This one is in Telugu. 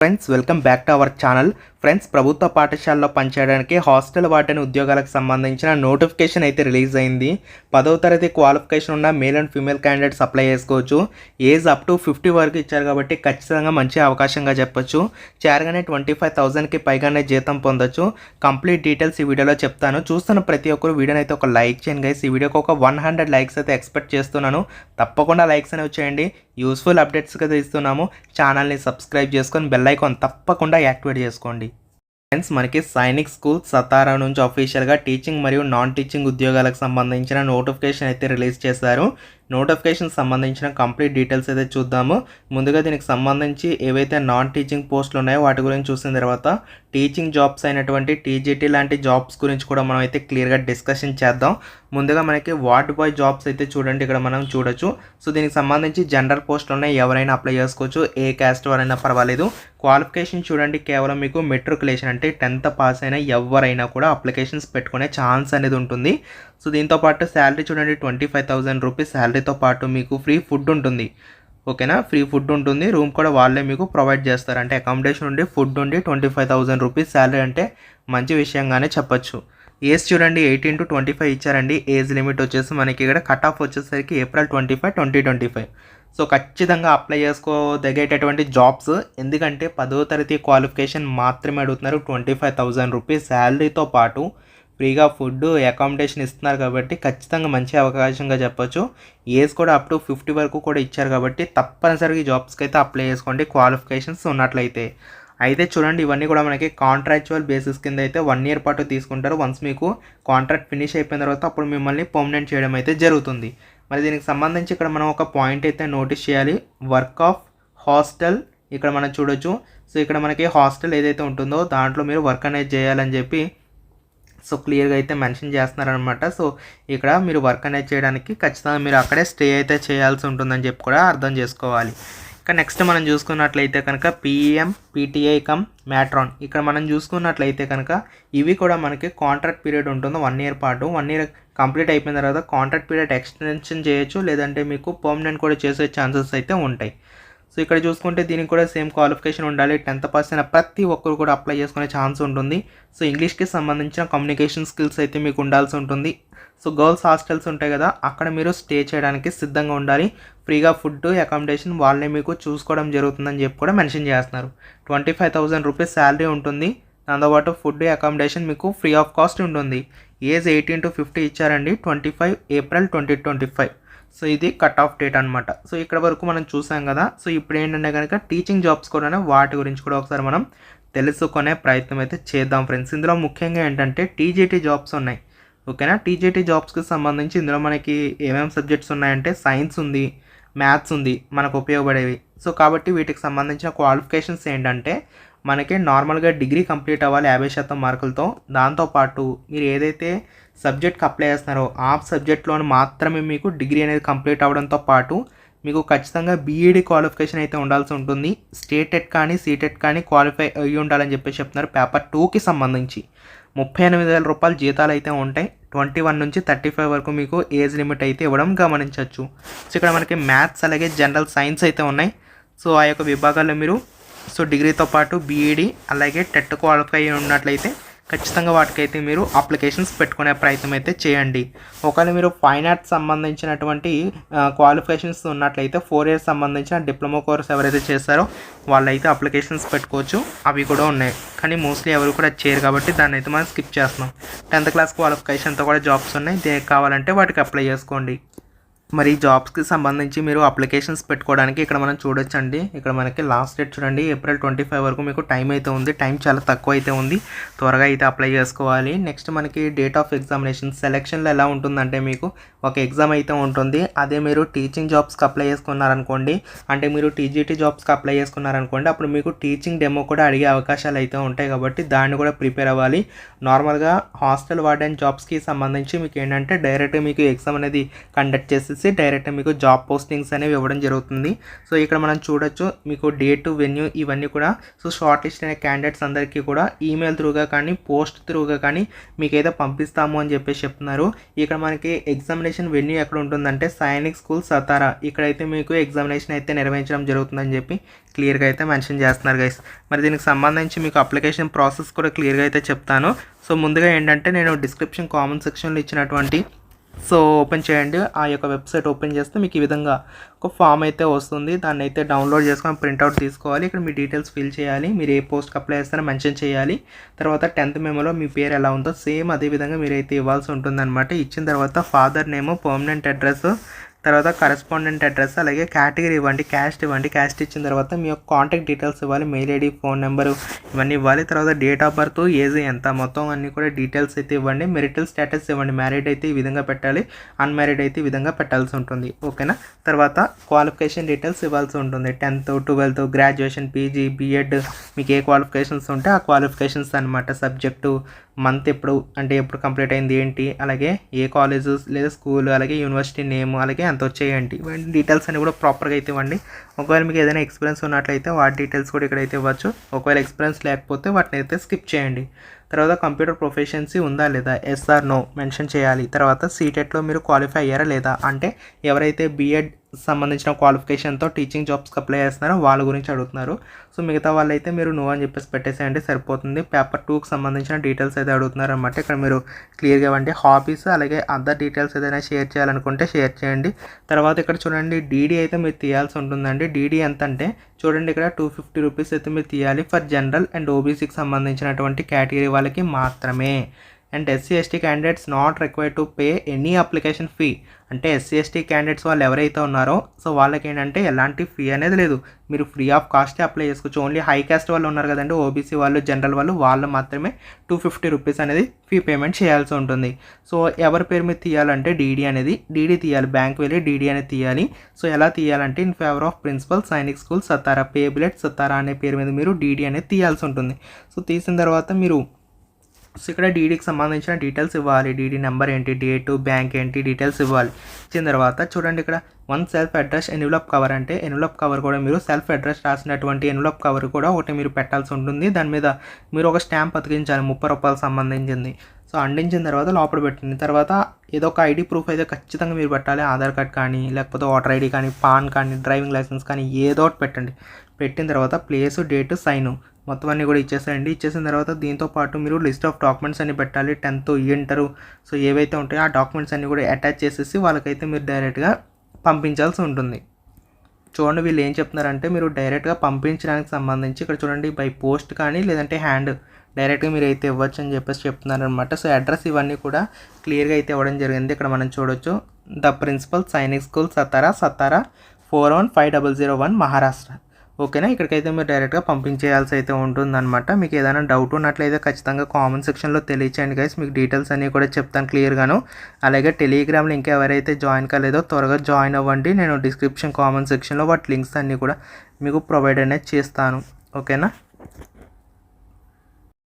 Friends welcome back to our channel friends ప్రభుత్వ పాఠశాలలో పనిచేయడానికి హాస్టల్ వార్డెన్ ఉద్యోగాలకు సంబంధించిన నోటిఫికేషన్ అయితే రిలీజ్ అయింది. పదవ తరగతి క్వాలిఫికేషన్ ఉన్న male and female candidates apply చేసుకోవచ్చు. ఏజ్ అప్ టు ఫిఫ్టీ వరకు ఇచ్చారు కాబట్టి ఖచ్చితంగా మంచి అవకాశంగా చెప్పొచ్చు. చేరగానే ట్వంటీ ఫైవ్ థౌసండ్కి పైగానే జీతం పొందొచ్చు. కంప్లీట్ డీటెయిల్స్ ఈ వీడియోలో చెప్తాను. చూస్తున్న ప్రతి ఒక్కరు వీడియోని అయితే ఒక లైక్ చేయండి గైస్. ఈ వీడియోకి ఒక వన్ హండ్రెడ్ లైక్స్ అయితే ఎక్స్పెక్ట్ చేస్తున్నాను. తప్పకుండా లైక్స్ అనేవి చేయండి. యూస్ఫుల్ అప్డేట్స్ కదా ఇస్తున్నాము. ఛానల్ని సబ్స్క్రైబ్ చేసుకొని బెల్ ఐకాన్ తప్పకుండా యాక్టివేట్ చేసుకోండి. ఫ్రెండ్స్ మనకి సైనిక్ స్కూల్ సతారా నుంచి అఫీషియల్గా టీచింగ్ మరియు నాన్ టీచింగ్ ఉద్యోగాలకు సంబంధించిన నోటిఫికేషన్ అయితే రిలీజ్ చేశారు. నోటిఫికేషన్ సంబంధించిన కంప్లీట్ డీటెయిల్స్ అయితే చూద్దాము. ముందుగా దీనికి సంబంధించి ఏవైతే నాన్ టీచింగ్ పోస్టులు ఉన్నాయో వాటి గురించి చూసిన తర్వాత టీచింగ్ జాబ్స్ అయినటువంటి టీజీటీ లాంటి జాబ్స్ గురించి కూడా మనం అయితే క్లియర్గా డిస్కషన్ చేద్దాం. ముందుగా మనకి వార్డ్ బాయ్ జాబ్స్ అయితే చూడండి ఇక్కడ మనం చూడొచ్చు. సో దీనికి సంబంధించి జనరల్ పోస్టులు ఉన్నాయి ఎవరైనా అప్లై చేసుకోవచ్చు. ఏ క్యాస్ట్ వారైనా పర్వాలేదు. క్వాలిఫికేషన్ చూడండి కేవలం మీకు మెట్రికులేషన్ అంటే టెన్త్ పాస్ అయినా ఎవరైనా కూడా అప్లికేషన్స్ పెట్టుకునే ఛాన్స్ అనేది ఉంటుంది. సో దీంతో పాటు శాలరీ చూడండి ట్వంటీ ఫైవ్ థౌసండ్ రూపీస్ శాలరీతో పాటు మీకు ఫ్రీ ఫుడ్ ఉంటుంది. ఓకేనా? ఫ్రీ ఫుడ్ ఉంటుంది. రూమ్ కూడా వాళ్ళే మీకు ప్రొవైడ్ చేస్తారు. అంటే అకామిడేషన్ ఉండి ఫుడ్ ఉండి twenty five thousand rupees salary అంటే మంచి విషయంగానే చెప్పొచ్చు. ఏజ్ చూడండి ఎయిటీన్ టు ట్వంటీ ఫైవ్ ఇచ్చారండి. ఏజ్ లిమిట్ వచ్చేసి మనకి ఇక్కడ కట్ ఆఫ్ వచ్చేసరికి April twenty five twenty twenty five so ఖచ్చితంగా అప్లై చేసుకోదగేటటువంటి జాబ్స్ ఎందుకంటే పదో తరగతి క్వాలిఫికేషన్ మాత్రమే అడుగుతున్నారు. ట్వంటీ ఫైవ్ థౌజండ్ రూపీస్ శాలరీతో పాటు ఫ్రీగా ఫుడ్ అకామిడేషన్ ఇస్తున్నారు కాబట్టి ఖచ్చితంగా మంచి అవకాశంగా చెప్పొచ్చు. ఏజ్ కూడా అప్ టు ఫిఫ్టీ వరకు కూడా ఇచ్చారు కాబట్టి తప్పనిసరిగా ఈ జాబ్స్కి అయితే అప్లై చేసుకోండి. క్వాలిఫికేషన్స్ ఉన్నట్లయితే. అయితే చూడండి ఇవన్నీ కూడా మనకి కాంట్రాక్చువల్ బేసిస్ కింద అయితే వన్ ఇయర్ పాటు తీసుకుంటారు. వన్స్ మీకు కాంట్రాక్ట్ ఫినిష్ అయిపోయిన తర్వాత అప్పుడు మిమ్మల్ని పర్మనెంట్ చేయడం అయితే జరుగుతుంది. మరి దీనికి సంబంధించి ఇక్కడ మనం ఒక పాయింట్ అయితే నోటీస్ చేయాలి. వర్క్ ఆఫ్ హాస్టల్ ఇక్కడ మనం చూడొచ్చు. సో ఇక్కడ మనకి హాస్టల్ ఏదైతే ఉంటుందో దాంట్లో మీరు వర్క్ అనేది చేయాలని చెప్పి సో క్లియర్గా అయితే మెన్షన్ చేస్తున్నారనమాట సో ఇక్కడ మీరు వర్క్ అనేది చేయడానికి ఖచ్చితంగా మీరు అక్కడే స్టే అయితే చేయాల్సి ఉంటుందని చెప్పి కూడా అర్థం చేసుకోవాలి. ఇక నెక్స్ట్ మనం చూసుకున్నట్లయితే కనుక పిఎం పీటీఐ కమ్ మ్యాట్రాన్. ఇక్కడ మనం చూసుకున్నట్లయితే కనుక ఇవి కూడా మనకి కాంట్రాక్ట్ పీరియడ్ ఉంటుంది వన్ ఇయర్ పాటు. వన్ ఇయర్ కంప్లీట్ అయిపోయిన తర్వాత కాంట్రాక్ట్ పీరియడ్ ఎక్స్టెన్షన్ చేయొచ్చు లేదంటే మీకు పర్మనెంట్ కూడా చేసే ఛాన్సెస్ అయితే ఉంటాయి. సో ఇక్కడ చూసుకుంటే దీనికి కూడా సేమ్ క్వాలిఫికేషన్ ఉండాలి. టెన్త్ పాస్ అయిన ప్రతి ఒక్కరు కూడా అప్లై చేసుకునే ఛాన్స్ ఉంటుంది. సో ఇంగ్లీష్కి సంబంధించిన కమ్యూనికేషన్ స్కిల్స్ అయితే మీకు ఉండాల్సి ఉంటుంది. సో గర్ల్స్ హాస్టల్స్ ఉంటాయి కదా అక్కడ మీరు స్టే చేయడానికి సిద్ధంగా ఉండాలి. ఫ్రీగా ఫుడ్ అకామిడేషన్ వాళ్ళే మీకు చూసుకోవడం జరుగుతుందని చెప్పి కూడా మెన్షన్ చేస్తున్నారు. Twenty five thousand rupees salary ఉంటుంది. దాంతోపాటు ఫుడ్ అకామిడేషన్ మీకు ఫ్రీ ఆఫ్ కాస్ట్ ఉంటుంది. ఏజ్ ఎయిటీన్ టు ఫిఫ్టీ ఇచ్చారండి. Twenty five April twenty twenty five. So ఇది కట్ ఆఫ్ డేట్ అనమాట సో ఇక్కడ వరకు మనం చూసాం కదా సో ఇప్పుడు ఏంటంటే కనుక టీచింగ్ జాబ్స్ కూడా వాటి గురించి కూడా ఒకసారి మనం తెలుసుకునే ప్రయత్నం అయితే చేద్దాం ఫ్రెండ్స్. ఇందులో ముఖ్యంగా ఏంటంటే టీజీటీ జాబ్స్ ఉన్నాయి. ఓకేనా? టీజీటీ జాబ్స్కి సంబంధించి ఇందులో మనకి ఏమేమి సబ్జెక్ట్స్ ఉన్నాయంటే సైన్స్ ఉంది మ్యాథ్స్ ఉంది మనకు ఉపయోగపడేవి. సో కాబట్టి వీటికి సంబంధించిన క్వాలిఫికేషన్స్ ఏంటంటే మనకి నార్మల్గా డిగ్రీ కంప్లీట్ అవ్వాలి యాభై శాతం మార్కులతో. దాంతోపాటు మీరు ఏదైతే సబ్జెక్ట్కి అప్లై చేస్తున్నారో ఆ సబ్జెక్ట్లోని మాత్రమే మీకు డిగ్రీ అనేది కంప్లీట్ అవ్వడంతో పాటు మీకు ఖచ్చితంగా బీఈడి క్వాలిఫికేషన్ అయితే ఉండాల్సి ఉంటుంది. స్టేటెట్ కానీ సీటెట్ కానీ క్వాలిఫై అయ్యి ఉండాలని చెప్పేసి చెప్తున్నారు. పేపర్ టూకి సంబంధించి ముప్పై ఎనిమిది వేల రూపాయలు జీతాలు అయితే ఉంటాయి. ట్వంటీ వన్ నుంచి థర్టీ ఫైవ్ వరకు మీకు ఏజ్ లిమిట్ అయితే ఇవ్వడం గమనించవచ్చు. సో ఇక్కడ మనకి మ్యాథ్స్ అలాగే జనరల్ సైన్స్ అయితే ఉన్నాయి. సో ఆ యొక్క విభాగాల్లో మీరు సో డిగ్రీతో పాటు బీఈడి అలాగే టెట్ క్వాలిఫై అయి ఉన్నట్లయితే ఖచ్చితంగా వాటికైతే మీరు అప్లికేషన్స్ పెట్టుకునే ప్రయత్నం అయితే చేయండి. ఒకవేళ మీరు ఫైన్ ఆర్ట్స్ సంబంధించినటువంటి క్వాలిఫికేషన్స్ ఉన్నట్లయితే ఫోర్ ఇయర్స్ సంబంధించిన డిప్లొమా కోర్స్ ఎవరైతే చేస్తారో వాళ్ళైతే అప్లికేషన్స్ పెట్టుకోవచ్చు. అవి కూడా ఉన్నాయి. కానీ మోస్ట్లీ ఎవరు కూడా చేయరు కాబట్టి దాన్ని అయితే మనం స్కిప్ చేస్తున్నాం. టెన్త్ క్లాస్ క్వాలిఫికేషన్తో కూడా జాబ్స్ ఉన్నాయి. దేనికి కావాలంటే వాటికి అప్లై చేసుకోండి. మరి జాబ్స్కి సంబంధించి మీరు అప్లికేషన్స్ పెట్టుకోవడానికి ఇక్కడ మనం చూడొచ్చండి. ఇక్కడ మనకి లాస్ట్ డేట్ చూడండి ఏప్రిల్ ట్వంటీ ఫైవ్ వరకు మీకు టైం అయితే ఉంది. టైం చాలా తక్కువ అయితే ఉంది. త్వరగా అయితే అప్లై చేసుకోవాలి. నెక్స్ట్ మనకి డేట్ ఆఫ్ ఎగ్జామినేషన్ సెలెక్షన్లో ఎలా ఉంటుందంటే మీకు ఒక ఎగ్జామ్ అయితే ఉంటుంది. అదే మీరు టీచింగ్ జాబ్స్కి అప్లై చేసుకున్నారనుకోండి అంటే మీరు టీజీటీ జాబ్స్కి అప్లై చేసుకున్నారనుకోండి అప్పుడు మీకు టీచింగ్ డెమో కూడా అడిగే అవకాశాలు అయితే ఉంటాయి కాబట్టి దాన్ని కూడా ప్రిపేర్ అవ్వాలి. నార్మల్గా హాస్టల్ వార్డెన్ జాబ్స్కి సంబంధించి మీకు ఏంటంటే డైరెక్ట్ మీకు ఎగ్జామ్ అనేది కండక్ట్ చేసి పిలిచి డైరెక్ట్ మీకు జాబ్ పోస్టింగ్స్ అనేవి ఇవ్వడం జరుగుతుంది. సో ఇక్కడ మనం చూడొచ్చు మీకు డేట్ వెన్యూ ఇవన్నీ కూడా. సో షార్ట్ లిస్ట్ అనే క్యాండిడేట్స్ అందరికీ కూడా ఈమెయిల్ త్రూగా కానీ పోస్ట్ త్రూగా కానీ మీకు అయితే పంపిస్తాము అని చెప్పేసి చెప్తున్నారు. ఇక్కడ మనకి ఎగ్జామినేషన్ వెన్యూ ఎక్కడ ఉంటుందంటే సైనిక్ స్కూల్ సతారా. ఇక్కడైతే మీకు ఎగ్జామినేషన్ అయితే నిర్వహించడం జరుగుతుందని చెప్పి క్లియర్గా అయితే మెన్షన్ చేస్తున్నారు గైస్. మరి దీనికి సంబంధించి మీకు అప్లికేషన్ ప్రాసెస్ కూడా క్లియర్గా అయితే చెప్తాను. సో ముందుగా ఏంటంటే నేను డిస్క్రిప్షన్ కామెంట్ సెక్షన్లో ఇచ్చినటువంటి సో ఓపెన్ చేయండి. ఆ యొక్క వెబ్సైట్ ఓపెన్ చేస్తే మీకు ఈ విధంగా ఒక ఫామ్ అయితే వస్తుంది. దాన్ని అయితే డౌన్లోడ్ చేసుకొని ప్రింట్అవుట్ తీసుకోవాలి. ఇక్కడ మీ డీటెయిల్స్ ఫిల్ చేయాలి. మీరు ఏ పోస్ట్కి అప్లై చేస్తారో మెన్షన్ చేయాలి. తర్వాత టెన్త్ మెమోలో మీ పేరు ఎలా ఉందో సేమ్ అదే విధంగా మీరైతే ఇవ్వాల్సి ఉంటుందన్నమాట. ఇచ్చిన తర్వాత ఫాదర్ నేమ్ పర్మనెంట్ అడ్రస్ తర్వాత కరెస్పాండెంట్ అడ్రస్ అలాగే కేటగిరీ ఇవ్వండి క్యాస్ట్ ఇవ్వండి క్యాస్ట్ ఇచ్చిన తర్వాత మీ యొక్క కాంటాక్ట్ డీటెయిల్స్ ఇవ్వాలి మెయిల్ ఐడి ఫోన్ నెంబరు ఇవన్నీ ఇవ్వాలి. తర్వాత డేట్ ఆఫ్ బర్త్ ఏజ్ ఎంత మొత్తం అన్నీ కూడా డీటెయిల్స్ అయితే ఇవ్వండి. మెరిటల్ స్టేటస్ ఇవ్వండి మ్యారీడ్ అయితే ఈ విధంగా పెట్టాలి అన్మ్యారీడ్ అయితే ఈ విధంగా పెట్టాల్సి ఉంటుంది. ఓకేనా తర్వాత క్వాలిఫికేషన్ డీటెయిల్స్ ఇవ్వాల్సి ఉంటుంది. Tenth twelfth graduation PG BEd మీకు ఏ క్వాలిఫికేషన్స్ ఉంటే ఆ క్వాలిఫికేషన్స్ అనమాట సబ్జెక్టు మంత్ ఎప్పుడు అంటే ఎప్పుడు కంప్లీట్ అయింది ఏంటి అలాగే ఏ కాలేజెస్ లేదా స్కూల్ అలాగే యూనివర్సిటీ నేమ్ అలాగే ఎంత వచ్చేయండి ఇవన్నీ డీటెయిల్స్ అన్ని కూడా ప్రాపర్గా అయితే ఇవ్వండి. ఒకవేళ మీకు ఏదైనా ఎక్స్పీరియన్స్ ఉన్నట్లయితే వాటి డీటెయిల్స్ కూడా ఇక్కడైతే ఇవ్వచ్చు. ఒకవేళ ఎక్స్పీరియన్స్ లేకపోతే వాటిని అయితే స్కిప్ చేయండి. తర్వాత కంప్యూటర్ ప్రొఫెషన్సీ ఉందా లేదా? ఎస్ఆర్ నో మెన్షన్ చేయాలి. తర్వాత సీటెట్లో మీరు క్వాలిఫై అయ్యారా లేదా? అంటే ఎవరైతే బీఎడ్ సంబంధించిన క్వాలిఫికేషన్తో టీచింగ్ జాబ్స్కి అప్లై చేస్తున్నారో వాళ్ళ గురించి అడుగుతున్నారు. సో మిగతా వాళ్ళైతే మీరు నో అని చెప్పేసి పెట్టేసేయండి సరిపోతుంది. పేపర్ టూకి సంబంధించిన డీటెయిల్స్ అయితే అడుగుతున్నారు అనమాట ఇక్కడ మీరు క్లియర్గా ఇవ్వండి. హాబీస్ అలాగే అదర్ డీటెయిల్స్ ఏదైనా షేర్ చేయాలనుకుంటే షేర్ చేయండి. తర్వాత ఇక్కడ చూడండి డీడీ అయితే మీరు తీయాల్సి ఉంటుందండి. డీడీ ఎంత అంటే చూడండి ఇక్కడ టూ ఫిఫ్టీ రూపీస్ అయితే మీరు తీయాలి. ఫర్ జనరల్ అండ్ ఓబీసీకి సంబంధించినటువంటి కేటగిరీ వాళ్ళకి మాత్రమే. And SC ST candidates not required to pay any application fee అంటే ఎస్సీ ఎస్టీ క్యాండిడేట్స్ వాళ్ళు ఎవరైతే ఉన్నారో సో వాళ్ళకి ఏంటంటే ఎలాంటి ఫీ అనేది లేదు. మీరు ఫ్రీ ఆఫ్ కాస్టే అప్లై చేసుకోవచ్చు. ఓన్లీ హై కాస్ట్ వాళ్ళు ఉన్నారు కదండి ఓబీసీ వాళ్ళు జనరల్ వాళ్ళు వాళ్ళు మాత్రమే టూ ఫిఫ్టీ రూపీస్ అనేది ఫీ పేమెంట్ చేయాల్సి ఉంటుంది. సో ఎవరి పేరు మీద తీయాలంటే డీడీ అనేది డీడీ తీయాలి బ్యాంక్ వెళ్ళి డీడీ అనేది తీయాలి. సో ఎలా తీయాలంటే in favour of principal Sainik school Satara payable at Satara అనే పేరు మీద మీరు డీడీ అనేది తీయాల్సి ఉంటుంది. సో తీసిన తర్వాత మీరు సో ఇక్కడ డీడీకి సంబంధించిన డీటెయిల్స్ ఇవ్వాలి. డీడీ నెంబర్ ఏంటి? డేటు బ్యాంక్ ఏంటి? డీటెయిల్స్ ఇవ్వాలి. ఇచ్చిన తర్వాత చూడండి ఇక్కడ one self address envelope cover అంటే ఎన్వలప్ కవర్ కూడా మీరు సెల్ఫ్ అడ్రస్ రాసినటువంటి ఎన్వలప్ కవర్ కూడా ఒకటి మీరు పెట్టాల్సి ఉంటుంది. దాని మీద మీరు ఒక స్టాంప్ అతికించాలి. ముప్పై రూపాయలకు సంబంధించింది. సో అందించిన తర్వాత లోపల పెట్టింది తర్వాత ఏదో ఒక ఐడి ప్రూఫ్ అయితే ఖచ్చితంగా మీరు పెట్టాలి. ఆధార్ కార్డ్ కానీ లేకపోతే ఓటర్ ఐడి కానీ పాన్ కానీ డ్రైవింగ్ లైసెన్స్ కానీ ఏదో ఒకటి పెట్టండి. పెట్టిన తర్వాత ప్లేస్ డేట్ సైన్ మొత్తం అన్నీ కూడా ఇచ్చేసేయండి. ఇచ్చేసిన తర్వాత దీంతో పాటు మీరు లిస్ట్ ఆఫ్ డాక్యుమెంట్స్ అన్ని పెట్టాలి. Tenth inter. సో ఏవైతే ఉంటాయో ఆ డాక్యుమెంట్స్ అన్ని కూడా అటాచ్ చేసేసి వాళ్ళకైతే మీరు డైరెక్ట్గా పంపించాల్సి ఉంటుంది. చూడండి వీళ్ళు ఏం చెప్తున్నారంటే మీరు డైరెక్ట్గా పంపించడానికి సంబంధించి ఇక్కడ చూడండి బై పోస్ట్ కానీ లేదంటే హ్యాండ్ డైరెక్ట్గా మీరు అయితే ఇవ్వచ్చు అని చెప్పేసి చెప్తున్నారనమాట సో అడ్రస్ ఇవన్నీ కూడా క్లియర్గా అయితే ఇవ్వడం జరిగింది. ఇక్కడ మనం చూడొచ్చు. The principal Sainik school Satara Satara four one five double zero one Maharashtra. ఓకేనా? ఇక్కడికైతే మీరు డైరెక్ట్గా పంపించేయాల్సి అయితే ఉంటుందన్నమాట. మీకు ఏదైనా డౌట్ ఉన్నట్లయితే ఖచ్చితంగా కామెంట్ సెక్షన్లో తెలియచేయండి గైస్. మీకు డీటెయిల్స్ అన్నీ కూడా చెప్తాను క్లియర్గాను. అలాగే టెలిగ్రామ్లో ఇంకా ఎవరైతే జాయిన్ కాలేదో త్వరగా జాయిన్ అవ్వండి. నేను డిస్క్రిప్షన్ కామెంట్ సెక్షన్లో వాటి లింక్స్ అన్నీ కూడా మీకు ప్రొవైడ్ అనేది చేస్తాను. ఓకేనా?